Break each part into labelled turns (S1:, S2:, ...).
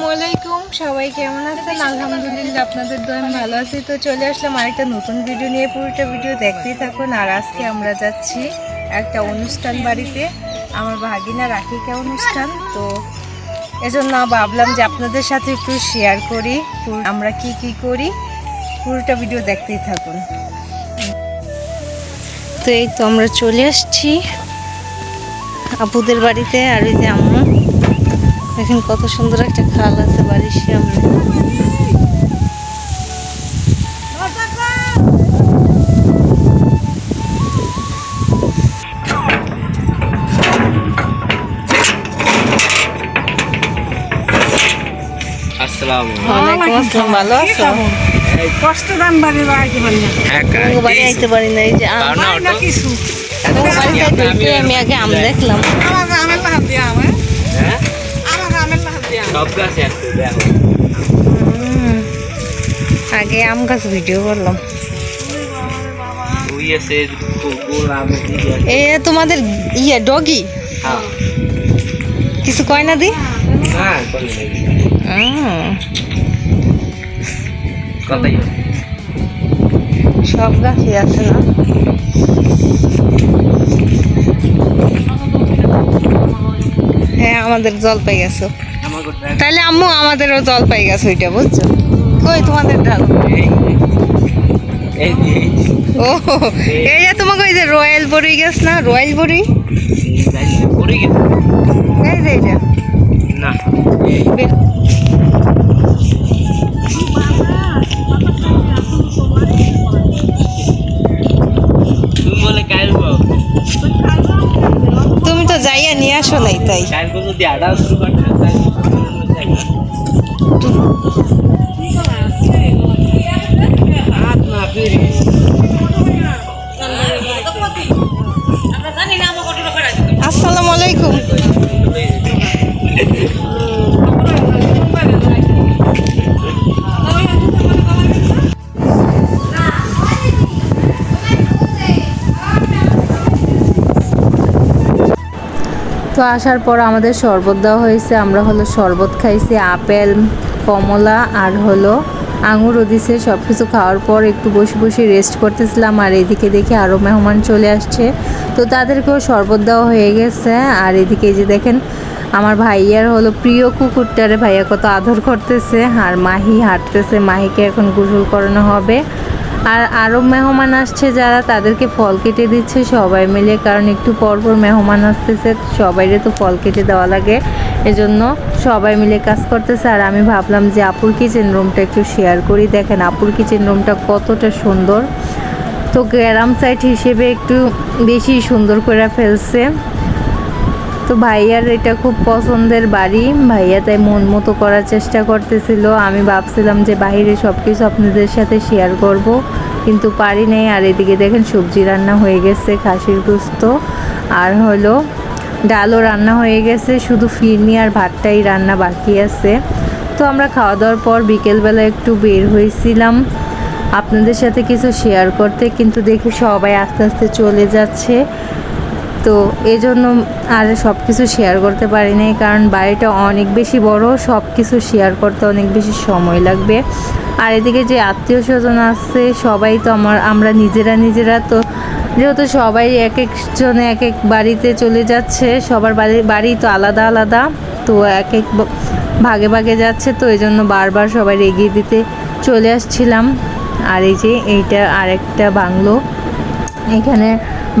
S1: আসসালামু আলাইকুম। সবাই কেমন আছেন? আলহামদুলিল্লাহ আপনাদের দোয়াম ভালো আছি। তো চলে আসলাম আরেকটা নতুন ভিডিও নিয়ে। পুরোটা ভিডিও দেখতেই থাকুন। আর আজকে আমরা যাচ্ছি একটা অনুষ্ঠান বাড়িতে। আমার ভাগিনা রাখিকা অনুষ্ঠান। তো এজন্য ভাবলাম যে আপনাদের সাথে একটু শেয়ার করি। আমরা কি কি করি? পুরোটা ভিডিও দেখতেই থাকুন। তো এই তো আমরা চলে আসছি আপুদের বাড়িতে। আর ওই যে আম্মু। দেখেন কত সুন্দর একটা খাল আছে বাড়ির সামনে।
S2: আসসালামু
S1: ওয়ালাইকুম আসসালাম ভালো আছো?
S3: কষ্ট দাম বাড়ি বাড়াইতে পারি না।
S1: বাড়ি আইতে পারি না এই যে আম।
S2: পারো না
S3: না
S2: অটো?
S3: কিছু
S1: তোমাকে বাড়িতে আমি আগে আম দেখলাম
S3: আমার আমের লাহাত দিয়া আমার
S2: হ্যাঁ
S3: আমার আমের লাহাত দিয়া
S2: সব গাছে আছে দেখো
S1: হুম। আগে আম গাছ ভিডিও করলাম। এ তোমাদের ইয়ে ডগি
S2: হ্যাঁ।
S1: কিছু কয় না দি? সব গাছই আছে না? হ্যাঁ আমাদের জল পাই গেছো তাহলে আম্মু আমাদেরও জল পাই গেছে ওইটা বুঝছ? ওই তোমাদের ডাল ও এই যে তোমাকে ওই যে রয়্যাল বড়ি গেছ না রয়্যাল বড়ি? এই যে এইটা
S2: না।
S1: যাইয়া নিয়ে আসো নাই। তাই তো আসার পর আমাদের শরবত দেওয়া হয়েছে। আমরা হলো শরবত খাইছি, আপেল, কমলা আর হলো আঙুরও দিছে। সব কিছু খাওয়ার পর একটু বসে বসে রেস্ট করতেছিলাম আর এদিকে দেখে আরও মেহমান চলে আসছে। তো তাদেরকেও শরবত দেওয়া হয়ে গেছে। আর এদিকে যে দেখেন, আমার ভাইয়ার হলো প্রিয় কুকুরটারে ভাইয়া কত আদর করতেছে। আর মাহি হাঁটতেছে, মাহিকে এখন গোসল করানো হবে। আর আরও মেহমান আসছে যারা, তাদেরকে ফল কেটে দিচ্ছে সবাই মিলে, কারণ একটু পর পর মেহমান আসতেছে, সবাইরে তো ফল কেটে দেওয়া লাগে। এজন্য সবাই মিলে কাজ করতেছে। আর আমি ভাবলাম যে আপুর কিচেন রুমটা একটু শেয়ার করি। দেখেন, আপুর কিচেন রুমটা কতটা সুন্দর। তো গ্রাম সাইড হিসেবে একটু বেশি সুন্দর করে ফেলছে। তো ভাইয়ার এটা খুব পছন্দের বাড়ি। ভাইয়া তাই মন মতো করার চেষ্টা করতেছিল। আমি ভাবছিলাম যে বাইরে সব কিছু আপনাদের সাথে শেয়ার করব। কিন্তু পারি নাই। আর এদিকে দেখেন সবজি রান্না হয়ে গেছে, খাসির গুস্ত। আর হলো ডালও রান্না হয়ে গেছে। শুধু ফিরনি আর ভাতটাই রান্না বাকি আছে। তো আমরা খাওয়া দাওয়ার পর বিকেলবেলা একটু বের হয়েছিলাম। আপনাদের সাথে কিছু শেয়ার করতে। কিন্তু দেখি সবাই আস্তে আস্তে চলে যাচ্ছে। তো এই জন্য আর সব কিছু শেয়ার করতে পারি নাই, কারণ বাড়িটা অনেক বেশি বড় সব কিছু শেয়ার করতে অনেক বেশি সময় লাগবে। আর এদিকে যে আত্মীয় স্বজন আসছে সবাই তো আমার, আমরা নিজেরা নিজেরা তো, যেহেতু সবাই এক একজনে এক এক বাড়িতে চলে যাচ্ছে, সবার বাড়ি বাড়ি তো আলাদা আলাদা, তো এক এক ভাগে ভাগে যাচ্ছে, তো এই জন্য বারবার সবাই এগিয়ে দিতে চলে আসছিলাম। আর এই যে এইটা আরেকটা বাংলো। এখানে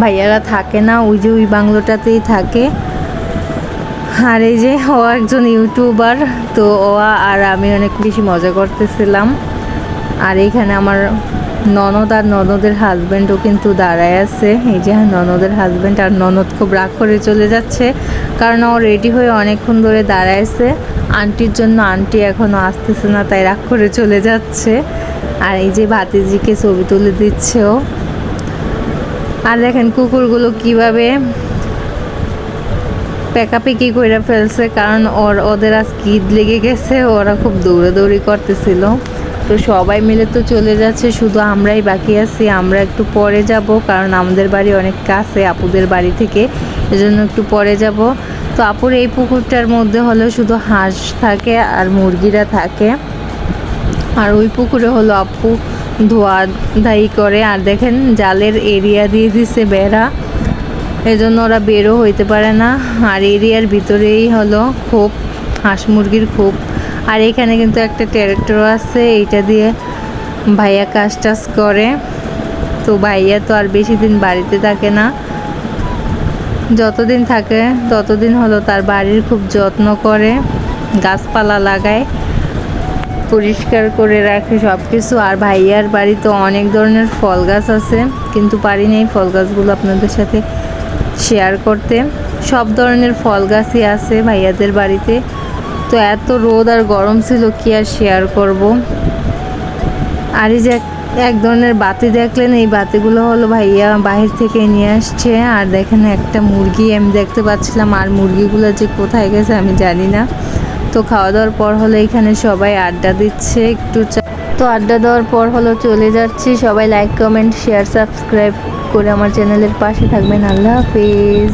S1: ভাইয়ারা থাকে না, ওই যে ওই বাংলোটাতেই থাকে। আর এই যে ও একজন ইউটিউবার, তো ও আর আমি অনেক বেশি মজা করতেছিলাম। আর এইখানে আমার ননদ আর ননদের হাজব্যান্ডও কিন্তু দাঁড়ায় আছে। এই যে ননদের হাজব্যান্ড আর ননদ খুব রাগ করে চলে যাচ্ছে, কারণ ও রেডি হয়ে অনেকক্ষণ ধরে দাঁড়ায় আছে। আন্টির জন্য আন্টি এখনও আসতেছে না, তাই রাগ করে চলে যাচ্ছে। আর এই যে ভাতিজিকে ছবি তুলে দিচ্ছে ও। আর দেখেন কুকুরগুলো কীভাবে পেকাপেকি করে ফেলছে, কারণ ওর, ওদের আজ কিদ লেগে গেছে, ওরা খুব দৌড়াদৌড়ি করতেছিল। তো সবাই মিলে তো চলে যাচ্ছে, শুধু আমরাই বাকি আছি, আমরা একটু পরে যাব, কারণ আমাদের বাড়ি অনেক কাছে, আপুদের বাড়ি থেকে, এজন্য একটু পরে যাব। তো আপুর এই পুকুরটার মধ্যে হলো শুধু হাঁস থাকে আর মুরগিরা থাকে। আর ওই পুকুরে হলো আপু ধোয়া ধাই করে। আর দেখেন জালের এরিয়া দিয়ে দিছে বেড়া। এজন্য ওরা বেরো হইতে পারে না। আর এরিয়ার ভিতরেই হলো খোপ, হাঁস মুরগির খোপ। আর এখানে কিন্তু একটা ট্র্যাক্টর আছে, এইটা দিয়ে ভাইয়া কাজ টাজ করে। তো ভাইয়া তো আর বেশি দিন বাড়িতে থাকে না। যতদিন থাকে, ততদিন হলো তার বাড়ির খুব যত্ন করে, গাছপালা লাগায়। পরিষ্কার করে রাখে সব কিছু আর ভাইয়ার বাড়িতে অনেক ধরনের ফল গাছ আছে, কিন্তু পারি নাই ফল গাছগুলো আপনাদের সাথে শেয়ার করতে। সব ধরনের ফল গাছই আছে ভাইয়াদের বাড়িতে। তো এত রোদ আর গরম ছিল, কি আর শেয়ার করব? আর এই যে এক ধরনের বাতি দেখলেন, এই বাতিগুলো হলো ভাইয়া বাহির থেকে নিয়ে আসছে। আর দেখেন একটা মুরগি, আমি দেখতে পাচ্ছিলাম, আর মুরগিগুলো যে কোথায় গেছে আমি জানি না। তো খাওয়া দাওয়ার পর হলো এখানে সবাই আড্ডা দিচ্ছে, একটু তো আড্ডা দেওয়ার পর হলো চলে যাচ্ছি। সবাই লাইক কমেন্ট শেয়ার সাবস্ক্রাইব করে আমার চ্যানেলের পাশে থাকবেন। আল্লাহ হাফিজ।